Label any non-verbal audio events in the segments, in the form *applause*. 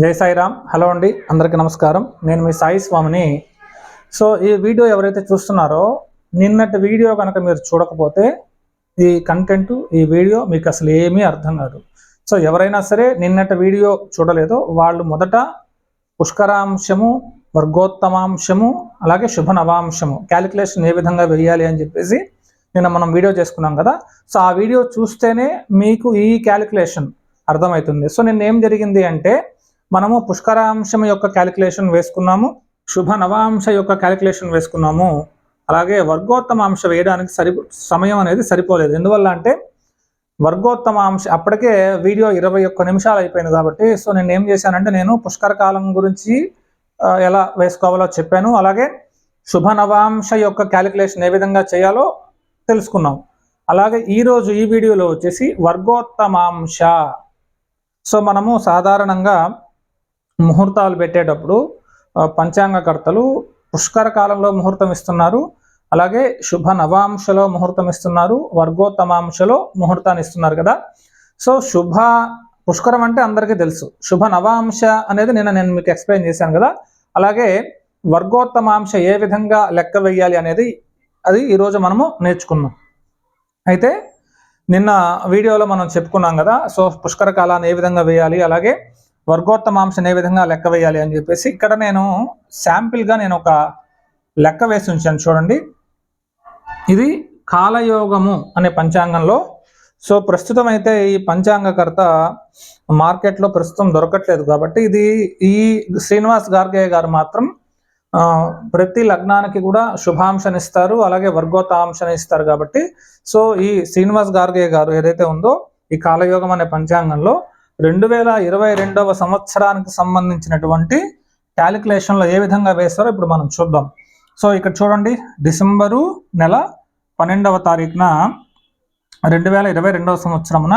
జై సాయిరామ్. హలో అండి. అందరికీ నమస్కారం. నేను మీ సాయి స్వామిని. సో ఈ వీడియో ఎవరైతే చూస్తున్నారో నిన్నటి వీడియో కనుక మీరు చూడకపోతే ఈ కంటెంట్ ఈ వీడియో మీకు అసలు ఏమీ అర్థం కాదు. సో ఎవరైనా సరే నిన్నటి వీడియో చూడలేదో. వాళ్ళు మొదట పుష్కరాంశము వర్గోత్తమాంశము అలాగే శుభ నవాంశము క్యాలిక్యులేషన్ ఏ విధంగా వేయాలి అని చెప్పేసి నిన్న మనం వీడియో చేసుకున్నాం కదా. సో ఆ వీడియో చూస్తేనే మీకు ఈ క్యాలిక్యులేషన్ అర్థమవుతుంది. సో నిన్న ఏం జరిగింది అంటే మనము పుష్కరాంశం యొక్క క్యాలిక్యులేషన్ వేసుకున్నాము శుభ నవాంశ యొక్క క్యాలిక్యులేషన్ వేసుకున్నాము. అలాగే వర్గోత్తమాంశ వేయడానికి సరి సమయం అనేది సరిపోలేదు. ఎందువల్ల అంటే వర్గోత్తమాంశ అప్పటికే వీడియో ఇరవై ఒక్క నిమిషాలు అయిపోయింది కాబట్టి సో నేను ఏం చేశానంటే నేను పుష్కర కాలం గురించి ఎలా వేసుకోవాలో చెప్పాను. అలాగే శుభ నవాంశ యొక్క క్యాలిక్యులేషన్ ఏ విధంగా చేయాలో తెలుసుకున్నాం. అలాగే ఈరోజు ఈ వీడియోలో వచ్చేసి వర్గోత్తమాంశ. సో మనము సాధారణంగా ముహూర్తాలు పెట్టేటప్పుడు పంచాంగకర్తలు పుష్కర కాలంలో ముహూర్తం ఇస్తున్నారు అలాగే శుభ నవాంశలో ముహూర్తం ఇస్తున్నారు వర్గోత్తమాంశలో ముహూర్తాన్ని ఇస్తున్నారు కదా. సో శుభ పుష్కరం అంటే అందరికీ తెలుసు. శుభ నవాంశ అనేది నిన్న నేను మీకు ఎక్స్ప్లెయిన్ చేశాను కదా. అలాగే వర్గోత్తమాంశ ఏ విధంగా లెక్క వేయాలి అనేది అది ఈరోజు మనము నేర్చుకున్నాం. అయితే నిన్న వీడియోలో మనం చెప్పుకున్నాం కదా. సో పుష్కర కాలాన్ని ఏ విధంగా వేయాలి అలాగే వర్గోత్తమాంశం ఏ విధంగా లెక్క వేయాలి అని చెప్పేసి ఇక్కడ నేను శాంపిల్గా నేను ఒక లెక్క వేసి ఉంచాను చూడండి. ఇది కాలయోగము అనే పంచాంగంలో. సో ప్రస్తుతం అయితే ఈ పంచాంగకర్త మార్కెట్లో ప్రస్తుతం దొరకట్లేదు కాబట్టి ఇది ఈ శ్రీనివాస్ గార్గే గారు మాత్రం ప్రతి లగ్నానికి కూడా శుభాంశని ఇస్తారు అలాగే వర్గోతాంశని ఇస్తారు కాబట్టి. సో ఈ శ్రీనివాస్ గార్గే గారు ఏదైతే ఉందో ఈ కాలయోగం అనే పంచాంగంలో రెండు వేల ఇరవై రెండవ సంవత్సరానికి సంబంధించినటువంటి క్యాలిక్యులేషన్లో ఏ విధంగా వేస్తారో ఇప్పుడు మనం చూద్దాం. సో ఇక్కడ చూడండి డిసెంబరు నెల పన్నెండవ తారీఖున రెండు వేల ఇరవై రెండవ సంవత్సరమున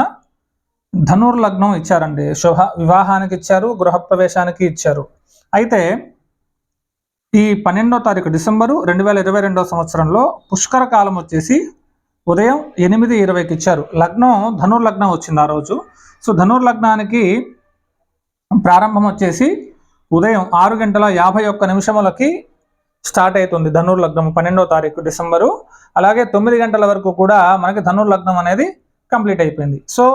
ధనుర్ లగ్నం ఇచ్చారండి. శుభ వివాహానికి ఇచ్చారు గృహప్రవేశానికి ఇచ్చారు. అయితే ఈ పన్నెండో తారీఖు డిసెంబరు రెండు వేల ఇరవై రెండవ సంవత్సరంలో పుష్కర కాలం వచ్చేసి ఉదయం ఎనిమిది ఇరవైకి ఇచ్చారు. లగ్నం ధనుర్ లగ్నం వచ్చింది ఆ రోజు. సో ధనుర్ లగ్నానికి ప్రారంభం వచ్చేసి ఉదయం ఆరు గంటల యాభై ఒక్క నిమిషములకి స్టార్ట్ అవుతుంది ధనుర్ లగ్నం పన్నెండో తారీఖు డిసెంబరు. అలాగే తొమ్మిది గంటల వరకు కూడా మనకి ధనుర్ లగ్నం అనేది కంప్లీట్ అయిపోయింది. సో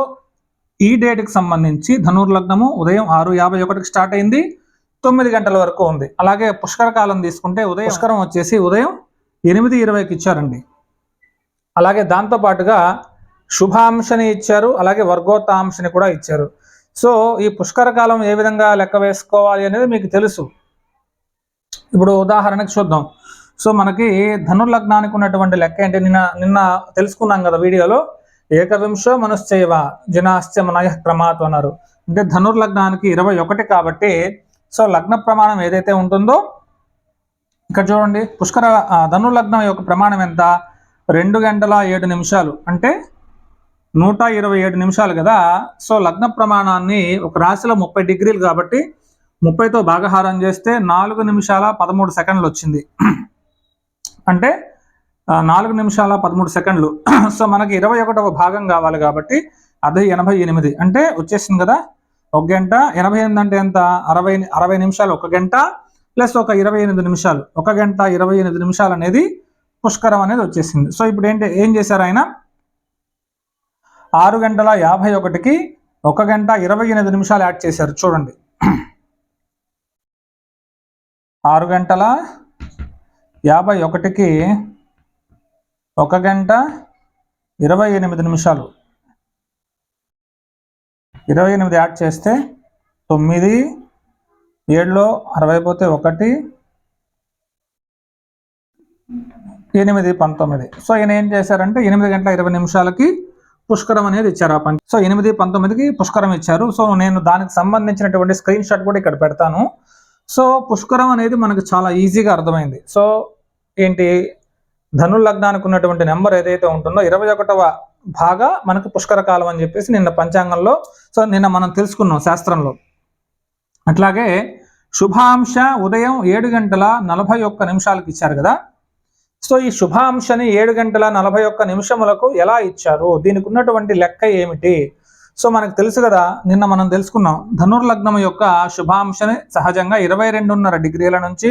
ఈ డేట్కి సంబంధించి ధనుర్ లగ్నము ఉదయం ఆరు యాభై ఒకటికి స్టార్ట్ అయింది. తొమ్మిది గంటల వరకు ఉంది. అలాగే పుష్కర కాలం తీసుకుంటే ఉదయం పుష్కరం. వచ్చేసి ఉదయం ఎనిమిది ఇరవైకి ఇచ్చారండి. అలాగే దాంతో పాటుగా శుభాంశని ఇచ్చారు అలాగే వర్గోత్తాంశని కూడా ఇచ్చారు. సో ఈ పుష్కర కాలం ఏ విధంగా లెక్క వేసుకోవాలి అనేది మీకు తెలుసు. ఇప్పుడు ఉదాహరణకి చూద్దాం. సో మనకి ధనుర్లగ్నానికి ఉన్నటువంటి లెక్క ఏంటి? నిన్న నిన్న తెలుసుకున్నాం కదా వీడియోలో. ఏకవింశో మనుశ్చైవ జనాశ్చ మనయ క్రమాత్ అన్నారు. అంటే ధనుర్లగ్నానికి ఇరవై ఒకటి కాబట్టి సో లగ్న ప్రమాణం ఏదైతే ఉంటుందో ఇక్కడ చూడండి పుష్కర ధనుర్లగ్నం యొక్క ప్రమాణం ఎంత? రెండు గంటల ఏడు నిమిషాలు. అంటే నూట ఇరవై ఏడు నిమిషాలు కదా? సో లగ్న ప్రమాణాన్ని ఒక రాశిలో ముప్పై డిగ్రీలు కాబట్టి ముప్పైతో భాగహారం చేస్తే నాలుగు నిమిషాల పదమూడు సెకండ్లు వచ్చింది. అంటే నాలుగు నిమిషాల పదమూడు సెకండ్లు. *clears throat* సో మనకి ఇరవై ఒకటవ భాగం కావాలి కాబట్టి అది ఎనభై ఎనిమిది. అంటే వచ్చేసింది కదా? ఒక గంట ఎనభై ఎనిమిది అంటే ఎంత? అరవై అరవై నిమిషాలు ఒక గంట ప్లస్ ఒక ఇరవై ఎనిమిది నిమిషాలు. ఒక గంట ఇరవై ఎనిమిది నిమిషాలు అనేది పుష్కరం అనేది వచ్చేసింది. సో ఇప్పుడు ఏంటి ఏం చేశారు ఆయన? ఆరు గంటల యాభై ఒకటికి ఒక గంట ఇరవై ఎనిమిది నిమిషాలు యాడ్ చేశారు. చూడండి. ఆరు గంటల యాభై ఒకటికి ఒక గంట ఇరవై ఎనిమిది నిమిషాలు. ఇరవై ఎనిమిది యాడ్ చేస్తే తొమ్మిది ఏడులో అరవై పోతే ఒకటి. ఎనిమిది పంతొమ్మిది. సో ఈయన ఏం చేశారంటే ఎనిమిది గంటల ఇరవై నిమిషాలకి పుష్కరం అనేది ఇచ్చారు ఆ పంచ సో ఎనిమిది పంతొమ్మిదికి పుష్కరం ఇచ్చారు. సో నేను దానికి సంబంధించినటువంటి స్క్రీన్ షాట్ కూడా ఇక్కడ పెడతాను. సో పుష్కరం అనేది మనకు చాలా ఈజీగా అర్థమైంది. సో ఏంటి? ధను లగ్నానికి ఉన్నటువంటి నెంబర్ ఏదైతే ఉంటుందో ఇరవై ఒకటవ బాగా మనకు పుష్కర కాలం అని చెప్పేసి నిన్న పంచాంగంలో సో నిన్న మనం తెలుసుకున్నాం శాస్త్రంలో. అట్లాగే శుభాంశ ఉదయం ఏడు గంటల నలభై ఒక్క నిమిషాలకు ఇచ్చారు కదా? సో ఈ శుభాంశని ఏడు గంటల నలభై ఒక్క నిమిషములకు ఎలా ఇచ్చారు? దీనికి ఉన్నటువంటి లెక్క ఏమిటి? సో మనకు తెలుసు కదా నిన్న మనం తెలుసుకున్నాం ధనుర్లగ్నం యొక్క శుభాంశని సహజంగా ఇరవై రెండున్నర డిగ్రీల నుంచి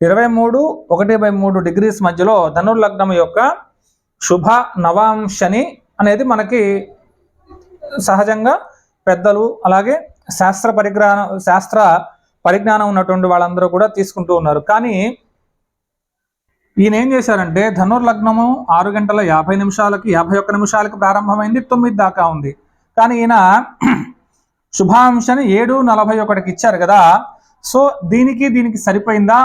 ఇరవై మూడు ఒకటి బై మూడు డిగ్రీస్ మధ్యలో ధనుర్లగ్నం యొక్క శుభ నవాంశని అనేది మనకి సహజంగా పెద్దలు అలాగే శాస్త్ర పరిజ్ఞానం శాస్త్ర పరిజ్ఞానం ఉన్నటువంటి వాళ్ళందరూ కూడా తీసుకుంటూ ఉన్నారు. కానీ ఈయన ఏం చేశారంటే ధనుర్లగ్నము ఆరు గంటల యాభై నిమిషాలకి యాభై ఒక్క నిమిషాలకి ప్రారంభమైంది తొమ్మిది దాకా ఉంది. కానీ ఈయన శుభాంశని ఏడు నలభై ఒకటికి ఇచ్చారు కదా. సో దీనికి దీనికి సరిపోయిందా?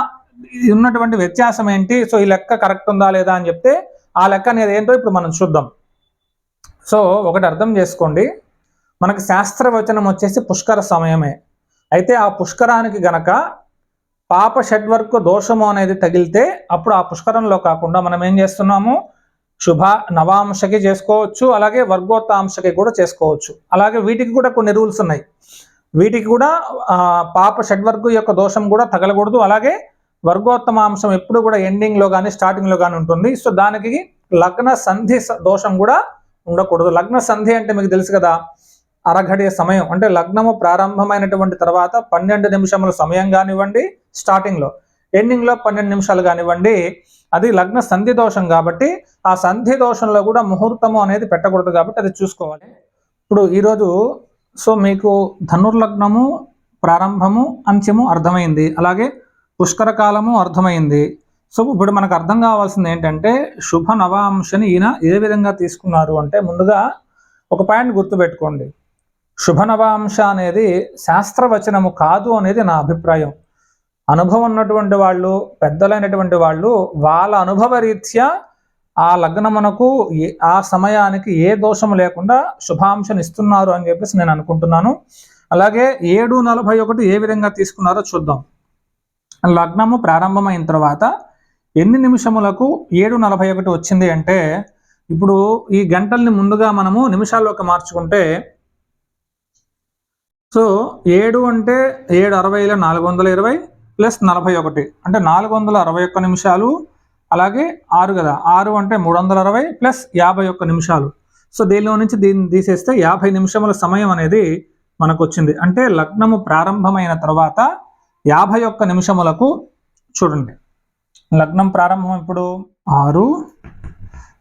ఉన్నటువంటి వ్యత్యాసం ఏంటి? సో ఈ లెక్క కరెక్ట్ ఉందా లేదా అని చెప్తే ఆ లెక్క అనేది ఏంటో ఇప్పుడు మనం చూద్దాం. సో ఒకటి అర్థం చేసుకోండి. మనకి శాస్త్రవచనం వచ్చేసి పుష్కర సమయమే. అయితే ఆ పుష్కరానికి గనక పాప షడ్వర్క్ దోషము అనేది తగిలితే అప్పుడు ఆ పుష్కరంలో కాకుండా మనం ఏం చేస్తున్నాము? శుభ నవాంశకి చేసుకోవచ్చు అలాగే వర్గోత్తాంశకి కూడా చేసుకోవచ్చు. అలాగే వీటికి కూడా కొన్ని రూల్స్ ఉన్నాయి. వీటికి కూడా పాప షడ్వర్గు యొక్క దోషం కూడా తగలకూడదు. అలాగే వర్గోత్తమాంశం ఎప్పుడు కూడా ఎండింగ్లో కానీ స్టార్టింగ్లో కానీ ఉంటుంది. సో దానికి లగ్న సంధి స- దోషం కూడా ఉండకూడదు. లగ్న సంధి అంటే మీకు తెలుసు కదా అరఘడియ సమయం అంటే లగ్నము ప్రారంభమైనటువంటి తర్వాత పన్నెండు నిమిషముల సమయం కానివ్వండి స్టార్టింగ్లో ఎండింగ్లో పన్నెండు నిమిషాలు కానివ్వండి అది లగ్న సంధి దోషం కాబట్టి ఆ సంధి దోషంలో కూడా ముహూర్తము అనేది పెట్టకూడదు కాబట్టి అది చూసుకోవాలి. ఇప్పుడు ఈరోజు సో మీకు ధనుర్లగ్నము ప్రారంభము అంత్యము అర్థమైంది. అలాగే పుష్కర కాలము అర్థమైంది. సో ఇప్పుడు మనకు అర్థం కావాల్సింది ఏంటంటే శుభ నవాంశని ఈయన ఏ విధంగా తీసుకున్నారు అంటే ముందుగా ఒక పాయింట్ గుర్తుపెట్టుకోండి. శుభనవాంశ అనేది శాస్త్రవచనము కాదు అనేది నా అభిప్రాయం. అనుభవం ఉన్నటువంటి వాళ్ళు పెద్దలైనటువంటి వాళ్ళు వాళ్ళ అనుభవ రీత్యా ఆ లగ్నమునకు ఏ- ఆ సమయానికి ఏ దోషము లేకుండా శుభాంశను ఇస్తున్నారు అని చెప్పేసి నేను అనుకుంటున్నాను. అలాగే ఏడు నలభై ఒకటి ఏ విధంగా తీసుకున్నారో చూద్దాం. లగ్నము ప్రారంభమైన తర్వాత ఎన్ని నిమిషములకు ఏడు నలభై ఒకటి వచ్చింది అంటే ఇప్పుడు ఈ గంటల్ని ముందుగా మనము నిమిషాల్లోకి మార్చుకుంటే సో ఏడు అంటే ఏడు అరవైలో నాలుగు వందల ఇరవై ప్లస్ నలభై ఒకటి. అంటే నాలుగు వందల అరవై ఒక్క నిమిషాలు. అలాగే ఆరు కదా ఆరు అంటే మూడు వందల అరవై ప్లస్ యాభై ఒక్క నిమిషాలు. సో దీనిలో నుంచి దీన్ని తీసేస్తే యాభై నిమిషముల సమయం అనేది మనకు వచ్చింది అంటే లగ్నము ప్రారంభమైన తర్వాత యాభై ఒక్క నిమిషములకు చూడండి. లగ్నం ప్రారంభం ఇప్పుడు ఆరు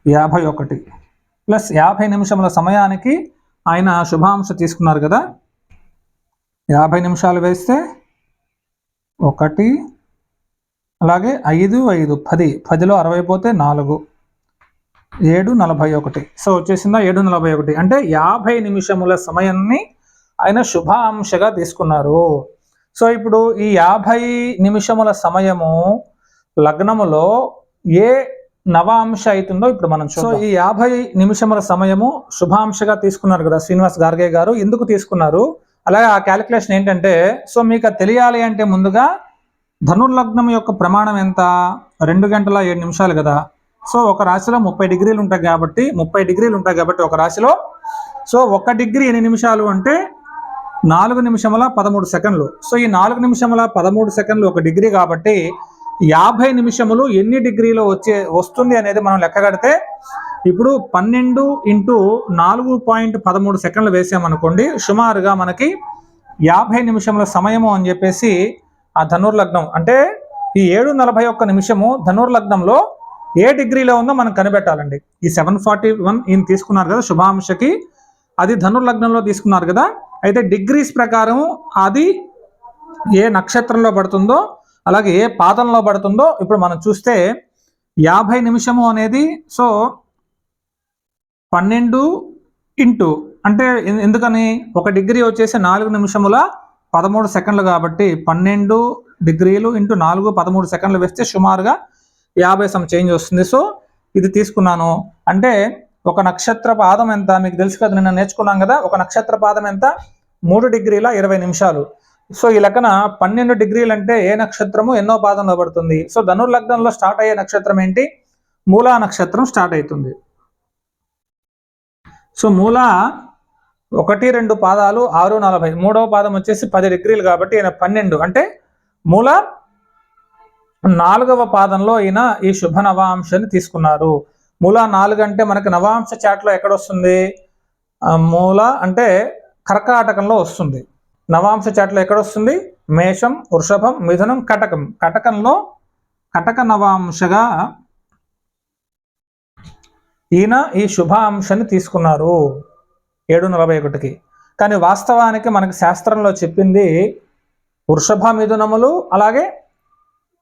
యాభై ఒకటి. ప్లస్ యాభై నిమిషముల సమయానికి ఆయన శుభాంశ తీసుకున్నారు కదా. యాభై నిమిషాలు వేస్తే ఒకటి అలాగే ఐదు ఐదు పది పదిలో అరవై పోతే నాలుగు ఏడు నలభై ఒకటి. సో వచ్చేసిందా ఏడు నలభై ఒకటి. అంటే యాభై నిమిషముల సమయాన్ని ఆయన శుభాంశగా తీసుకున్నారు. సో ఇప్పుడు ఈ యాభై నిమిషముల సమయము లగ్నములో ఏ నవాంశ అవుతుందో ఇప్పుడు మనం సో ఈ యాభై నిమిషముల సమయము శుభాంశగా తీసుకున్నారు కదా శ్రీనివాస్ గార్గే గారు. ఎందుకు తీసుకున్నారు? అలాగే ఆ క్యాలిక్యులేషన్ ఏంటంటే సో మీకు తెలియాలి అంటే ముందుగా ధనుర్లగ్నం యొక్క ప్రమాణం ఎంత? రెండు గంటల ఏడు నిమిషాలు కదా. సో ఒక రాశిలో ముప్పై డిగ్రీలు ఉంటాయి కాబట్టి ముప్పై డిగ్రీలు ఉంటాయి కాబట్టి ఒక రాశిలో సో ఒక డిగ్రీ ఎన్ని నిమిషాలు అంటే నాలుగు నిమిషముల పదమూడు సెకండ్లు. సో ఈ నాలుగు నిమిషముల పదమూడు సెకండ్లు ఒక డిగ్రీ కాబట్టి యాభై నిమిషములు ఎన్ని డిగ్రీలో వచ్చే వస్తుంది అనేది మనం లెక్క కడితే ఇప్పుడు పన్నెండు ఇంటూ నాలుగు పాయింట్ పదమూడు సెకండ్లు వేసామనుకోండి సుమారుగా మనకి యాభై నిమిషముల సమయము అని చెప్పేసి ఆ ధనుర్లగ్నం. అంటే ఈ ఏడు నలభై ఒక్క నిమిషము ధనుర్లగ్నంలో ఏ డిగ్రీలో ఉందో మనం కనిపెట్టాలండి. ఈ సెవెన్ ఫార్టీ వన్ ఈయన తీసుకున్నారు కదా శుభాంశకి అది ధనుర్లగ్నంలో తీసుకున్నారు కదా. అయితే డిగ్రీస్ ప్రకారం అది ఏ నక్షత్రంలో పడుతుందో అలాగే ఏ పాదంలో పడుతుందో ఇప్పుడు మనం చూస్తే యాభై నిమిషము అనేది సో పన్నెండు ఇంటూ అంటే ఎందుకని? ఒక డిగ్రీ వచ్చేసి నాలుగు నిమిషముల పదమూడు సెకండ్లు కాబట్టి పన్నెండు డిగ్రీలు ఇంటూ నాలుగు పదమూడు సెకండ్లు వేస్తే సుమారుగా యాభై సమ్ చేంజ్ వస్తుంది. సో ఇది తీసుకున్నాను. అంటే ఒక నక్షత్ర పాదం ఎంత? మీకు తెలుసు కదా నిన్న నేర్చుకున్నాం కదా ఒక నక్షత్ర పాదం ఎంత? మూడు డిగ్రీల ఇరవై నిమిషాలు. సో ఈ లెక్కన పన్నెండు డిగ్రీలు అంటే ఏ నక్షత్రము ఎన్నో పాదంలో పడుతుంది? సో ధనుర్లగ్నంలో స్టార్ట్ అయ్యే నక్షత్రం ఏంటి? మూలా నక్షత్రం స్టార్ట్ అవుతుంది. సో మూల ఒకటి రెండు పాదాలు ఆరు నలభై. మూడవ పాదం వచ్చేసి పది డిగ్రీలు కాబట్టి ఈయన పన్నెండు. అంటే మూల నాలుగవ పాదంలో ఈయన ఈ శుభ నవాంశని తీసుకున్నారు. మూల నాలుగు అంటే మనకి నవాంశ చాట్లో ఎక్కడ వస్తుంది మూల అంటే కర్కాటకంలో వస్తుంది. నవాంశ చాట్లో ఎక్కడ వస్తుంది మేషం వృషభం మిథునం కటకం. కటకంలో కటక నవాంశగా ఈయన ఈ శుభాంశని తీసుకున్నారు. ఏడు నలభై ఒకటికి. కానీ వాస్తవానికి మనకి శాస్త్రంలో చెప్పింది వృషభ మిథునములు అలాగే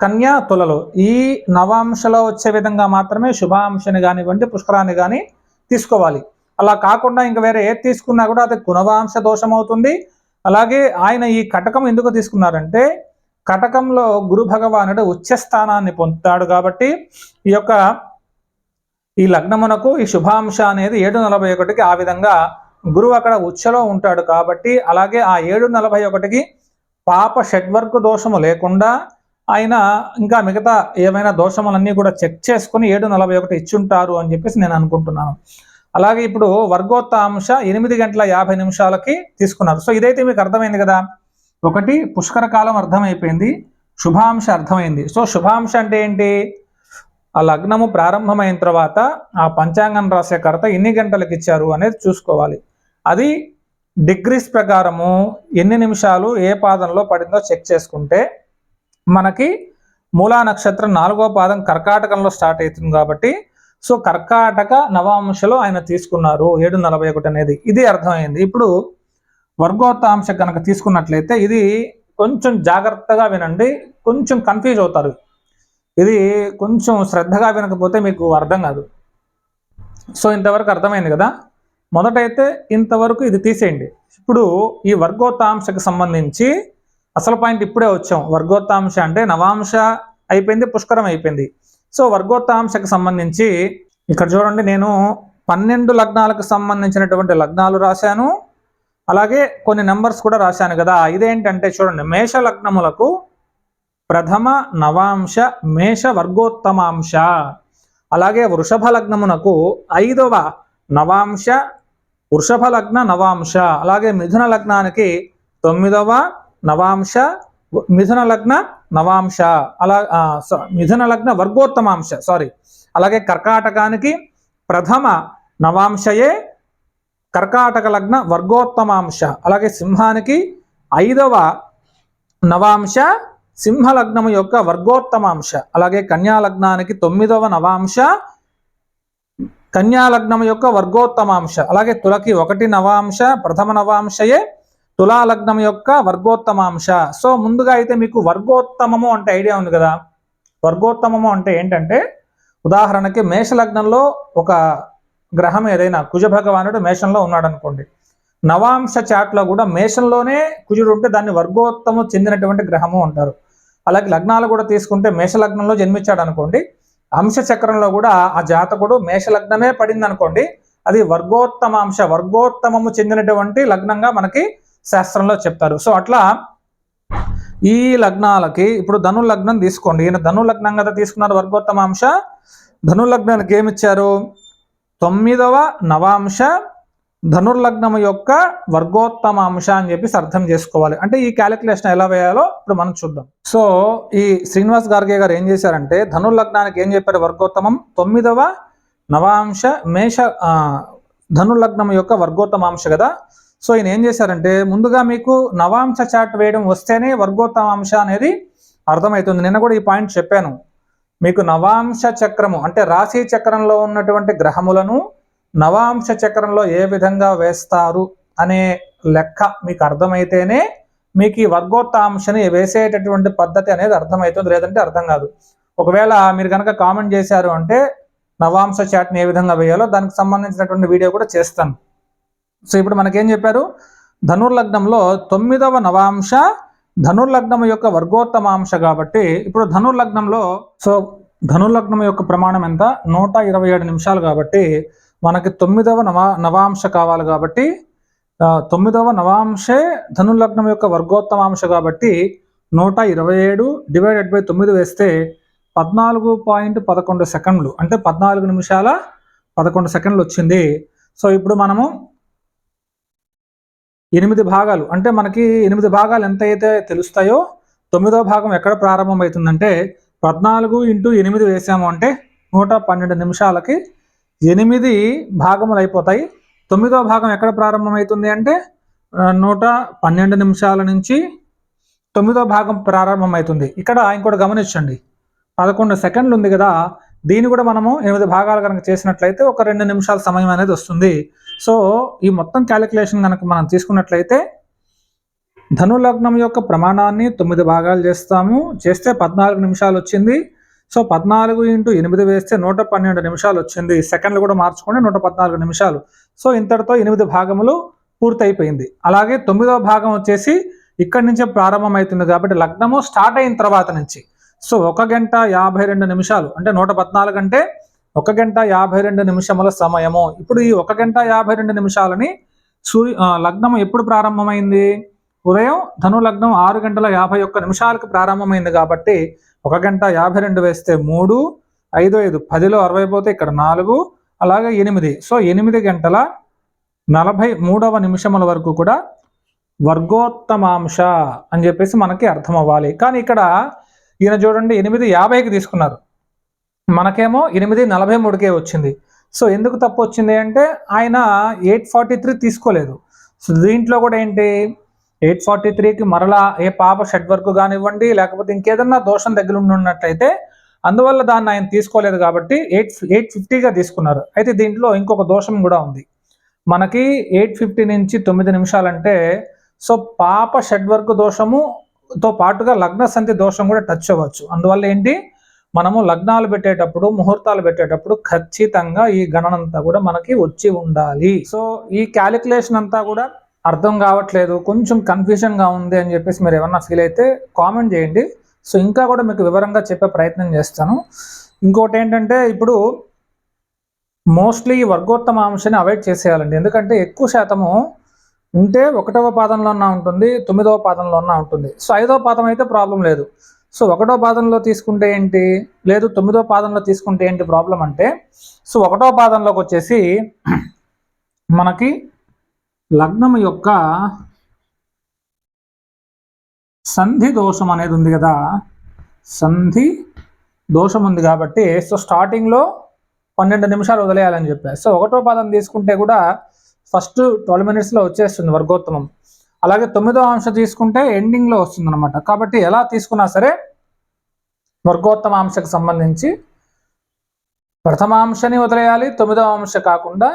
కన్యా తులలు. ఈ నవాంశలో వచ్చే విధంగా మాత్రమే శుభాంశని కానివ్వండి పుష్కరాన్ని కానీ తీసుకోవాలి. అలా కాకుండా ఇంకా వేరే ఏది తీసుకున్నా కూడా అది గుణవాంశ దోషం అవుతుంది అలాగే ఆయన ఈ కటకం ఎందుకు తీసుకున్నారంటే కటకంలో గురు భగవానుడు ఉచ్చ స్థానాన్ని పొందుతాడు కాబట్టి ఈ యొక్క ఈ లగ్నమునకు ఈ శుభాంశ అనేది ఏడు నలభై ఒకటికి ఆ విధంగా గురువు అక్కడ ఉచ్చలో ఉంటాడు కాబట్టి అలాగే ఆ ఏడు నలభై ఒకటికి పాప షడ్వర్గ దోషము లేకుండా ఆయన ఇంకా మిగతా ఏమైనా దోషములన్నీ కూడా చెక్ చేసుకుని ఏడు నలభై ఒకటి ఇచ్చుంటారు అని చెప్పేసి నేను అనుకుంటున్నాను. అలాగే ఇప్పుడు వర్గోత్తాంశ ఎనిమిది గంటల యాభై నిమిషాలకి తీసుకున్నారు. సో ఇదైతే మీకు అర్థమైంది కదా? ఒకటి పుష్కర కాలం అర్థమైపోయింది శుభాంశ అర్థమైంది. సో శుభాంశ అంటే ఏంటి? ఆ లగ్నము ప్రారంభమైన తర్వాత ఆ పంచాంగం రాసే కర్త ఎన్ని గంటలకు ఇచ్చారు అనేది చూసుకోవాలి. అది డిగ్రీస్ ప్రకారము ఎన్ని నిమిషాలు ఏ పాదంలో పడిందో చెక్ చేసుకుంటే మనకి మూలా నక్షత్రం నాలుగో పాదం కర్కాటకంలో స్టార్ట్ అవుతుంది కాబట్టి సో కర్కాటక నవాంశలో ఆయన తీసుకున్నారు ఏడు నలభై ఒకటి అనేది. ఇది అర్థమైంది. ఇప్పుడు వర్గోత్తాంశ కనుక తీసుకున్నట్లయితే ఇది కొంచెం జాగ్రత్తగా వినండి కొంచెం కన్ఫ్యూజ్ అవుతారు. ఇది కొంచెం శ్రద్ధగా వినకపోతే మీకు అర్థం కాదు. సో ఇంతవరకు అర్థమైంది కదా? మొదటైతే ఇంతవరకు ఇది తీసేయండి. ఇప్పుడు ఈ వర్గోత్తాంశకు సంబంధించి అసలు పాయింట్ ఇప్పుడే వచ్చాం. వర్గోత్తాంశ అంటే నవాంశ అయిపోయింది పుష్కరం అయిపోయింది. సో వర్గోత్తాంశకు సంబంధించి ఇక్కడ చూడండి నేను పన్నెండు లగ్నాలకు సంబంధించినటువంటి లగ్నాలు రాశాను. అలాగే కొన్ని నెంబర్స్ కూడా రాశాను కదా. ఇదేంటంటే చూడండి మేష లగ్నములకు ప్రథమ నవాంశ మేష వర్గోత్తమాంశ. అలాగే వృషభ లగ్నమునకు ఐదవ నవాంశ వృషభ లగ్న నవాంశ. అలాగే మిథున లగ్నానికి తొమ్మిదవ నవాంశ మిథున లగ్న నవాంశ. అలా మిథున లగ్న వర్గోత్తమాంశ సారీ. అలాగే కర్కాటకానికి ప్రథమ నవాంశయే కర్కాటక లగ్న వర్గోత్తమాంశ. అలాగే సింహానికి ఐదవ నవాంశ సింహ లగ్నము యొక్క వర్గోత్తమాంశ అలాగే కన్యా లగ్నానికి తొమ్మిదవ నవాంశ కన్యాలగ్నం యొక్క వర్గోత్తమాంశ అలాగే తులకి ఒకటి నవాంశ ప్రథమ నవాంశయే తులాలగ్నం యొక్క వర్గోత్తమాంశ. సో ముందుగా అయితే మీకు వర్గోత్తమము అంటే ఐడియా ఉంది కదా. వర్గోత్తమము అంటే ఏంటంటే ఉదాహరణకి మేష లగ్నంలో ఒక గ్రహం ఏదైనా కుజ భగవానుడు మేషంలో ఉన్నాడు అనుకోండి నవాంశ చాట్లో కూడా మేషంలోనే కుజుడు ఉంటే దాన్ని వర్గోత్తము చెందినటువంటి గ్రహము అంటారు. అలాగే లగ్నాలు కూడా తీసుకుంటే మేష లగ్నంలో జన్మించాడు అనుకోండి అంశ చక్రంలో కూడా ఆ జాతకుడు మేష లగ్నమే పడింది అనుకోండి అది వర్గోత్తమ అంశ వర్గోత్తమము చెందినటువంటి లగ్నంగా మనకి శాస్త్రంలో చెప్తారు. సో అట్లా ఈ లగ్నాలకి ఇప్పుడు ధను లగ్నం తీసుకోండి. ఈయన ధను లగ్నం కదా తీసుకున్నారు వర్గోత్తమాంశ. ధను లగ్నానికి ఏమిచ్చారు? తొమ్మిదవ నవాంశ ధనుర్లగ్నము యొక్క వర్గోత్తమ అంశ అని చెప్పేసి అర్థం చేసుకోవాలి. అంటే ఈ క్యాలిక్యులేషన్ ఎలా వేయాలో ఇప్పుడు మనం చూద్దాం. సో ఈ శ్రీనివాస్ గార్గే గారు ఏం చేశారంటే ధనుర్లగ్నానికి ఏం చెప్పారు? వర్గోత్తమం తొమ్మిదవ నవాంశ మేష ధనుర్లగ్నం యొక్క వర్గోత్తమాంశ కదా? సో ఈయన ఏం చేశారంటే ముందుగా మీకు నవాంశ చాట్ వేయడం వస్తేనే వర్గోత్తమాంశ అనేది అర్థమవుతుంది. నిన్న కూడా ఈ పాయింట్ చెప్పాను. మీకు నవాంశ చక్రము అంటే రాశి చక్రంలో ఉన్నటువంటి గ్రహములను నవాంశ చక్రంలో ఏ విధంగా వేస్తారు అనే లెక్క మీకు అర్థమైతేనే మీకు ఈ వర్గోత్తాంశని వేసేటటువంటి పద్ధతి అనేది అర్థమవుతుంది లేదంటే అర్థం కాదు. ఒకవేళ మీరు కనుక కామెంట్ చేశారు అంటే నవాంశ చాట్ని ఏ విధంగా వేయాలో దానికి సంబంధించినటువంటి వీడియో కూడా చేస్తాను. సో ఇప్పుడు మనకేం చెప్పారు? ధనుర్లగ్నంలో తొమ్మిదవ నవాంశ ధనుర్లగ్నం యొక్క వర్గోత్తమాంశ కాబట్టి ఇప్పుడు ధనుర్లగ్నంలో సో ధనుర్లగ్నం యొక్క ప్రమాణం ఎంత? నూట ఇరవై ఏడు నిమిషాలు కాబట్టి మనకి తొమ్మిదవ నవా నవాంశ కావాలి కాబట్టి తొమ్మిదవ నవాంశే ధనుర్లగ్నం యొక్క వర్గోత్తమాంశ కాబట్టి నూట ఇరవై ఏడు డివైడెడ్ బై తొమ్మిది వేస్తే పద్నాలుగు పాయింట్ పదకొండు సెకండ్లు. అంటే పద్నాలుగు నిమిషాల పదకొండు సెకండ్లు వచ్చింది. సో ఇప్పుడు మనము ఎనిమిది భాగాలు. అంటే మనకి ఎనిమిది భాగాలు ఎంత అయితే తెలుస్తాయో తొమ్మిదో భాగం ఎక్కడ ప్రారంభమవుతుందంటే పద్నాలుగు ఇంటూ ఎనిమిది వేసాము అంటే నూట పన్నెండు నిమిషాలకి ఎనిమిది భాగములు అయిపోతాయి తొమ్మిదో భాగం ఎక్కడ ప్రారంభమవుతుంది అంటే నూట పన్నెండు నిమిషాల నుంచి తొమ్మిదో భాగం ప్రారంభమవుతుంది ఇక్కడ ఇంకోటి గమనించండి. పదకొండు సెకండ్లు ఉంది కదా దీన్ని కూడా మనము ఎనిమిది భాగాలు కనుక చేసినట్లయితే ఒక రెండు నిమిషాల సమయం అనేది వస్తుంది. సో ఈ మొత్తం క్యాలిక్యులేషన్ కనుక మనం తీసుకున్నట్లయితే ధనులగ్నం యొక్క ప్రమాణాన్ని తొమ్మిది భాగాలు చేస్తాము. చేస్తే పద్నాలుగు నిమిషాలు వచ్చింది. సో పద్నాలుగు ఇంటూ ఎనిమిది వేస్తే నూట పన్నెండు నిమిషాలు వచ్చింది. సెకండ్లు కూడా మార్చుకుంటే నూట పద్నాలుగు నిమిషాలు. సో ఇంతటితో ఎనిమిది భాగములు పూర్తయిపోయింది. అలాగే తొమ్మిదవ భాగం వచ్చేసి ఇక్కడి నుంచే ప్రారంభమవుతుంది కాబట్టి లగ్నము స్టార్ట్ అయిన తర్వాత నుంచి. సో ఒక గంట యాభై రెండు నిమిషాలు. అంటే నూట పద్నాలుగు అంటే ఒక గంట యాభై రెండు నిమిషముల సమయము. ఇప్పుడు ఈ ఒక గంట యాభై రెండు నిమిషాలని సూర్య లగ్నం ఎప్పుడు ప్రారంభమైంది? ఉదయం ధను లగ్నం ఆరు గంటల యాభై ఒక్క నిమిషాలకు ప్రారంభమైంది కాబట్టి ఒక గంట యాభై రెండు వేస్తే మూడు ఐదు ఐదు పదిలో అరవై పోతే ఇక్కడ నాలుగు అలాగే ఎనిమిది. సో ఎనిమిది గంటల నలభై మూడవ నిమిషముల వరకు కూడా వర్గోత్తమాంశ అని చెప్పేసి మనకి అర్థం అవ్వాలి కానీ ఇక్కడ ఈయన చూడండి ఎనిమిది యాభైకి తీసుకున్నారు. మనకేమో ఎనిమిది నలభై మూడుకే వచ్చింది. సో ఎందుకు తప్పు వచ్చింది అంటే ఆయన ఎయిట్ ఫార్టీ త్రీ తీసుకోలేదు. సో దీంట్లో కూడా ఏంటి? ఎయిట్ ఫార్టీ త్రీకి మరలా ఏ పాప షెడ్ వర్క్ కానివ్వండి లేకపోతే ఇంకేదన్నా దోషం దగ్గర ఉండి ఉన్నట్టయితే అందువల్ల దాన్ని ఆయన తీసుకోలేదు కాబట్టి ఎయిట్ ఎయిట్ ఫిఫ్టీగా తీసుకున్నారు. అయితే దీంట్లో ఇంకొక దోషం కూడా ఉంది. మనకి ఎయిట్ ఫిఫ్టీ నుంచి తొమ్మిది నిమిషాలంటే సో పాప షెడ్ వర్క్ దోషముతో పాటుగా లగ్న సంధి దోషం కూడా టచ్ అవ్వచ్చు. అందువల్ల ఏంటి? మనము లగ్నాలు పెట్టేటప్పుడు ముహూర్తాలు పెట్టేటప్పుడు ఖచ్చితంగా ఈ గణన అంతా కూడా మనకి వచ్చి ఉండాలి. సో ఈ క్యాలిక్యులేషన్ అంతా కూడా అర్థం కావట్లేదు కొంచెం కన్ఫ్యూషన్గా ఉంది అని చెప్పేసి మీరు ఏమన్నా ఫీల్ అయితే కామెంట్ చేయండి. సో ఇంకా కూడా మీకు వివరంగా చెప్పే ప్రయత్నం చేస్తాను. ఇంకోటి ఏంటంటే ఇప్పుడు మోస్ట్లీ ఈ వర్గోత్తమ అంశాన్ని అవాయిడ్ చేసేయాలండి. ఎందుకంటే ఎక్కువ శాతము ఉంటే ఒకటవ పాదంలోనా ఉంటుంది తొమ్మిదవ పాదంలోనా ఉంటుంది. సో ఐదవ పాదం అయితే ప్రాబ్లం లేదు. సో ఒకటో పాదంలో తీసుకుంటే ఏంటి? లేదు తొమ్మిదో పాదంలో తీసుకుంటే ఏంటి ప్రాబ్లం అంటే సో ఒకటో పాదంలోకి వచ్చేసి మనకి లగ్నం యొక్క సంధి దోషం అనేది ఉంది కదా. సంధి దోషం ఉంది కాబట్టి సో స్టార్టింగ్లో పన్నెండు నిమిషాలు వదిలేయాలని చెప్పారు. సో ఒకటో పాదం తీసుకుంటే కూడా ఫస్ట్ ట్వెల్వ్ మినిట్స్లో వచ్చేస్తుంది వర్గోత్తమం. అలాగే తొమ్మిదో అంశ తీసుకుంటే ఎండింగ్లో వస్తుంది అనమాట కాబట్టి ఎలా తీసుకున్నా సరే వర్గోత్తమ అంశకు సంబంధించి ప్రథమాంశని వదిలేయాలి తొమ్మిదవ అంశ కాకుండా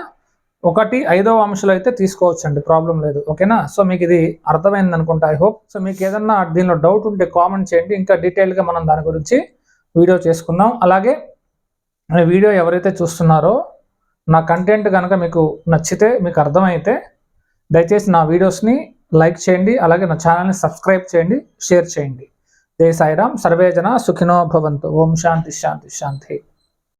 ఒకటి ఐదవ అంశాలు అయితే తీసుకోవచ్చండి ప్రాబ్లం లేదు. ఓకేనా? సో మీకు ఇది అర్థమైంది అనుకుంటా ఐ హోప్. సో మీకు ఏదన్నా దీనిలో డౌట్ ఉంటే కామెంట్ చేయండి. ఇంకా డీటెయిల్గా మనం దాని గురించి వీడియో చేసుకుందాం. అలాగే వీడియో ఎవరైతే చూస్తున్నారో నా కంటెంట్ కనుక మీకు నచ్చితే మీకు అర్థమైతే దయచేసి నా వీడియోస్ని లైక్ చేయండి అలాగే నా ఛానల్ని సబ్స్క్రైబ్ చేయండి షేర్ చేయండి. జై సాయిరామ్. సర్వేజన సుఖినో భవంతు. ఓం శాంతి శాంతి శాంతి.